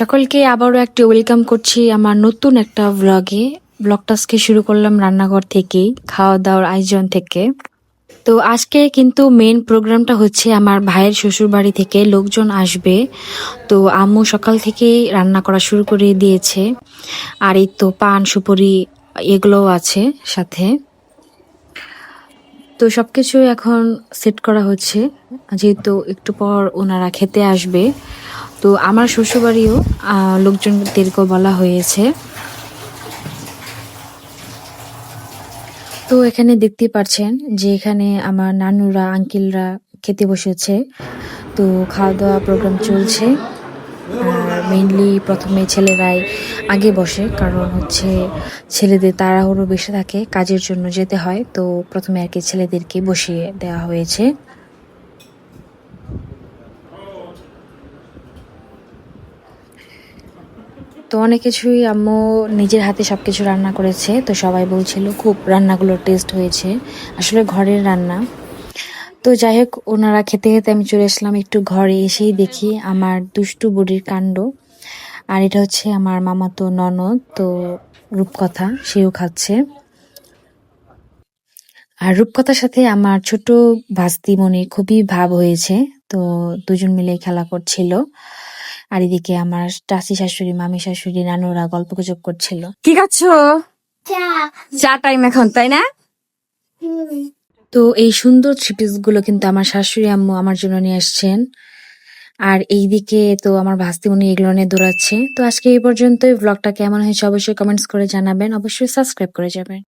সকলকে আবারও একটি ওয়েলকাম করছি আমার নতুন একটা ব্লগে ব্লগটা আজকে শুরু করলাম রান্নাঘর থেকেই খাওয়া দাওয়ার আয়োজন থেকে। তো আজকে কিন্তু মেন প্রোগ্রামটা হচ্ছে আমার ভাইয়ের শ্বশুর বাড়ি থেকে লোকজন আসবে। তো আম্মু সকাল থেকেই রান্না করা শুরু করে দিয়েছে। আর এই তো পান, সুপুরি এগুলোও আছে সাথে। তো সবকিছু এখন সেট করা হচ্ছে। যেহেতু একটু পর ওনারা খেতে আসবে। তো আমার শ্বশুরবাড়িও লোকজনদেরকেও বলা হয়েছে। তো এখানে দেখতে পাচ্ছেন যে এখানে আমার নানুরা, আঙ্কেলরা খেতে বসেছে। তো খাওয়া দাওয়া প্রোগ্রাম চলছে। আর মেইনলি প্রথমে ছেলেরাই আগে বসে, কারণ হচ্ছে ছেলেদের তাড়াহুড়ো বেশি থাকে, কাজের জন্য যেতে হয়। তো প্রথমে আর কি ছেলেদেরকে বসিয়ে দেওয়া হয়েছে। তো অনেক কিছুই আম্মু নিজের হাতে সব কিছু রান্না করেছে। তো সবাই বলছিল, খুব রান্নাগুলো টেস্ট হয়েছে। আসলে ঘরের রান্না। তো যাই হোক, ওনারা খেতে খেতে আমি চলে আসলাম একটু ঘরে এসেই দেখি আমার দুষ্টু বুড়ির কাণ্ড। আর এটা হচ্ছে আমার মামা তো ননদ, তো রূপকথা, সেও খাচ্ছে। আর রূপকথার সাথে আমার ছোট ভাস্তি মনে খুবই ভাব হয়েছে। তো দুজন মিলে খেলা করছিল। আর এদিকে আমার চাচি শাশুড়ি মামি শাশুড়ি নানুরা গল্প গুজব করছিল। কি খাচ্ছ? চা। টাইম এখন তাই না? তো এই সুন্দর থ্রি পিসগুলো কিন্তু আমার শাশুড়ি আম্মু আমার জন্য নিয়ে আসছেন। আর এইদিকে তো আমার ভাস্তিমণি এগুলো নিয়ে দৌড়াচ্ছে। তো আজকে এই পর্যন্তই। ব্লগটা কেমন হয়েছে অবশ্যই কমেন্টস করে জানাবেন। অবশ্যই সাবস্ক্রাইব করে যাবেন।